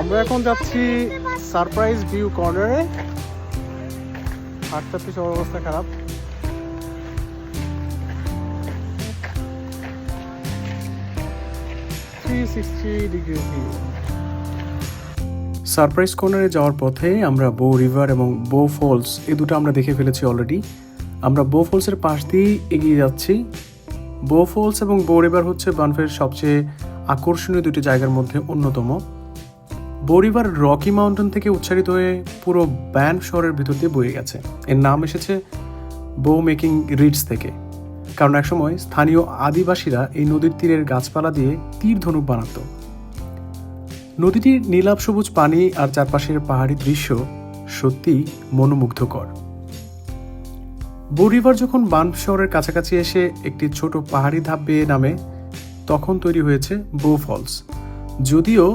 আমরা এখন যাচ্ছি সারপ্রাইজ ভিউ কর্নারে। হাঁটতে সবার অবস্থা খারাপ। সারপ্রাইজ কর্নারে যাওয়ার পথে আমরা বো রিভার এবং বো ফলস, এ দুটো আমরা দেখে ফেলেছি অলরেডি আমরা বো ফলসের পাশ দিয়েই এগিয়ে যাচ্ছি। বো ফলস এবং বো রিভার হচ্ছে বানফের সবচেয়ে আকর্ষণীয় দুটি জায়গার মধ্যে অন্যতম। বো রিভার রকি মাউন্টেন থেকে উচ্চারিত হয়ে পুরো ব্যান্ড শহরের ভিতর দিয়ে বয়ে গেছে। এর নাম এসেছে বো মেকিং রিডস থেকে। কারণ একসময় স্থানীয় আদিবাসীরা এই নদীর তীরের গাছপালা দিয়ে তীর ধনুক বানাতো। নদীটির নীলাভ সবুজ পানি আর চারপাশের পাহাড়ি দৃশ্য সত্যিই মনোমুগ্ধকর। বো রিভার যখন বান শহরের কাছাকাছি এসে একটি ছোট পাহাড়ি ধাপ বেয়ে নামে, তখন তৈরি হয়েছে বো ফলস যদিও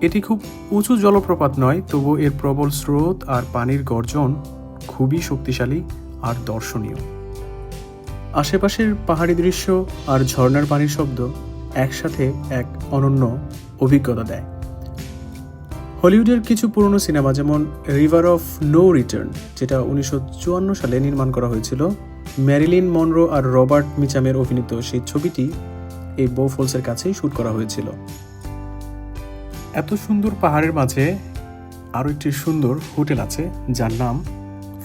এটি খুব উঁচু জলপ্রপাত নয় তবু এর প্রবল স্রোত আর পানির গর্জন খুবই শক্তিশালী আর দর্শনীয়। আশেপাশের পাহাড়ি দৃশ্য আর ঝর্ণার পানির শব্দ একসাথে এক অনন্য অভিজ্ঞতা দেয়। হলিউডের কিছু পুরনো সিনেমা যেমন রিভার অফ নো রিটার্ন যেটা উনিশশো চুয়ান্ন সালে নির্মাণ করা হয়েছিল ম্যারিলিন মনরো আর রবার্ট মিচামের অভিনীত সেই ছবিটি এই বো ফলসের কাছেই শুট করা হয়েছিল। এত সুন্দর পাহাড়ের মাঝে আরও একটি সুন্দর হোটেল আছে, যার নাম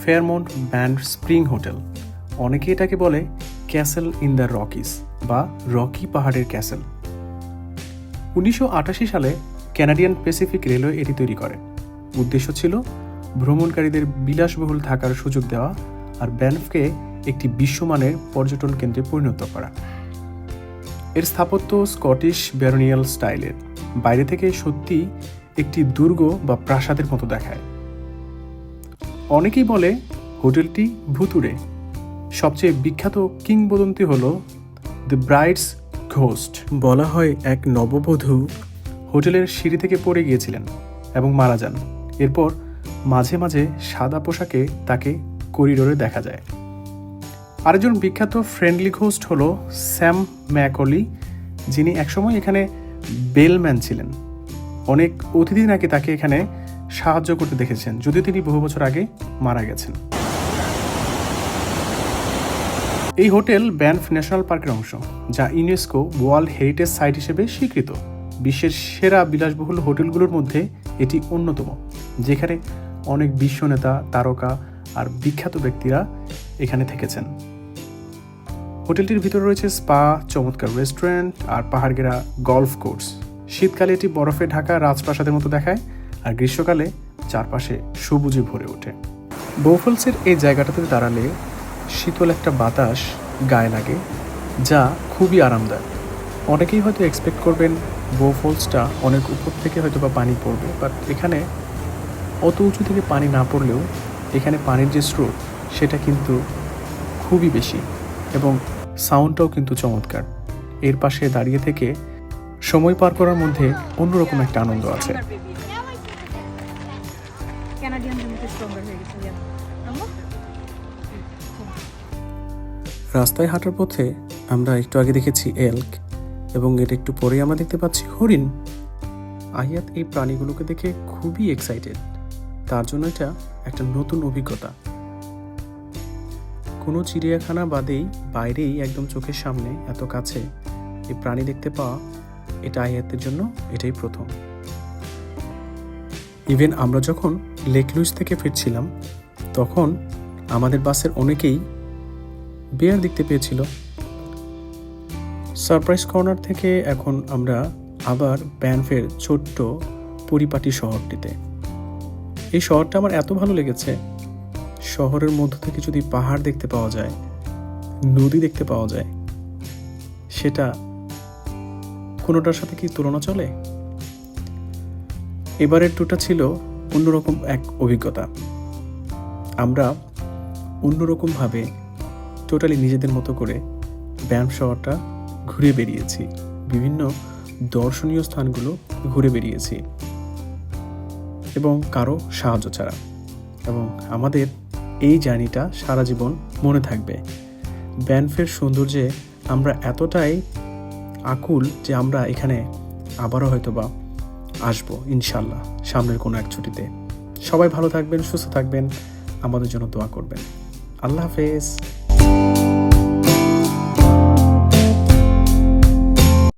ফেয়ারমন্ট ব্যান্ড স্প্রিং হোটেল অনেকে এটাকে বলে ক্যাসেল ইন দ্য রকিস বা রকি পাহাড়ের ক্যাসেল উনিশশো আটাশি সালে ক্যানাডিয়ান প্যাসিফিক রেলওয়ে এটি তৈরি করে। উদ্দেশ্য ছিল ভ্রমণকারীদের বিলাসবহুল থাকার সুযোগ দেওয়া আর ব্যানফকে একটি বিশ্বমানের পর্যটন কেন্দ্রে পরিণত করা। এর স্থাপত্য স্কটিশ ব্যারোনিয়াল স্টাইলের বাইরে থেকে সত্যি একটি দুর্গ বা প্রাসাদের মতো দেখায়। অনেকেই বলে হোটেলটি ভুতুরে সবচেয়ে বিখ্যাত কিংবদন্তি হল দ্য ব্রাইডস ঘোস্ট। বলা হয় এক নববধূ হোটেলের সিঁড়ি থেকে পড়ে গিয়েছিলেন এবং মারা যান। এরপর মাঝে মাঝে সাদা পোশাকে তাকে করিডোরে দেখা যায়। আরেকজন বিখ্যাত ফ্রেন্ডলি ঘোস্ট হল স্যাম ম্যাকলি, যিনি একসময় এখানে বেলম্যান ছিলেন। অনেক অতিথি নাকি তাকে এখানে সাহায্য করতে দেখেছেন, যদিও তিনি বহু বছর আগে মারা গেছেন। এই হোটেল ব্যানফ ন্যাশনাল পার্কের অংশ, যা ইউনেস্কো ওয়ার্ল্ড হেরিটেজ সাইট হিসেবে স্বীকৃত। বিশ্বের সেরা বিলাসবহুল হোটেলগুলোর মধ্যে এটি অন্যতম, যেখানে অনেক বিশ্ব নেতা, তারকা আর বিখ্যাত ব্যক্তিরা এখানে থেকেছেন। হোটেলটির ভিতরে রয়েছে স্পা, চমৎকার রেস্টুরেন্ট আর পাহাড়গেরা গলফ কোর্স। শীতকালে এটি বরফে ঢাকা রাজপ্রাসাদের মতো দেখায় আর গ্রীষ্মকালে চারপাশে সবুজে ভরে ওঠে। বৌফলসের এই জায়গাটাতে দাঁড়ালে শীতল একটা বাতাস গায়ে লাগে, যা খুবই আরামদায়ক। অনেকেই হয়তো এক্সপেক্ট করবেন বো ফলসটা অনেক উপর থেকে হয়তো বা পানি পড়বে বাট এখানে অত উঁচু থেকে পানি না পড়লেও এখানে পানির যে স্রোত, সেটা কিন্তু খুবই বেশি। এবং সাউন্ডটাও কিন্তু চমৎকার। এর পাশে দাঁড়িয়ে থেকে সময় পার করার মধ্যে অন্যরকম একটা আনন্দ আছে। রাস্তায় হাঁটার পথে আমরা একটু আগে দেখেছি এল্ক এবং এটা একটু পরেই আমরা দেখতে পাচ্ছি হরিণ। আহিয়াত এই প্রাণীগুলোকে দেখে খুবই এক্সাইটেড তার জন্য এটা একটা নতুন অভিজ্ঞতা। কোনো চিড়িয়াখানা বাদেই বাইরেই একদম চোখের সামনে এত কাছে এই প্রাণী দেখতে পাওয়া এটা আহিয়াতের জন্য এটাই প্রথম। ইভেন আমরা যখন লেক লুইস থেকে ফিরছিলাম, তখন আমাদের বাসের অনেকেই বেয়ার দেখতে পেয়েছিল। সারপ্রাইজ কর্নার থেকে এখন আমরা আবার ব্যানফের ছোট্ট পরিপাটি শহরটিতে। এই শহরটা আমার এত ভালো লেগেছে শহরের মধ্য থেকে যদি পাহাড় দেখতে পাওয়া যায়, নদী দেখতে পাওয়া যায়, সেটা কোনোটার সাথে কি তুলনা চলে? এবারের টুটা ছিল অন্যরকম এক অভিজ্ঞতা। আমরা অন্যরকমভাবে টোটালি নিজেদের মতো করে ব্যায়াম শহরটা ঘুরে বেরিয়েছি বিভিন্ন দর্শনীয় স্থানগুলো ঘুরে বেরিয়েছি এবং কারও সাহায্য ছাড়া। এবং আমাদের এই জার্নিটা সারা জীবন মনে থাকবে। ব্যানফের সৌন্দর্যে আমরা এতটাই আকুল যে আমরা এখানে আবারও হয়তো বা আসব, ইনশাল্লাহ, সামনের কোনো এক ছুটিতে। সবাই ভালো থাকবেন, সুস্থ থাকবেন, আমাদের জন্য দোয়া করবেন। আল্লাহ হাফেজ।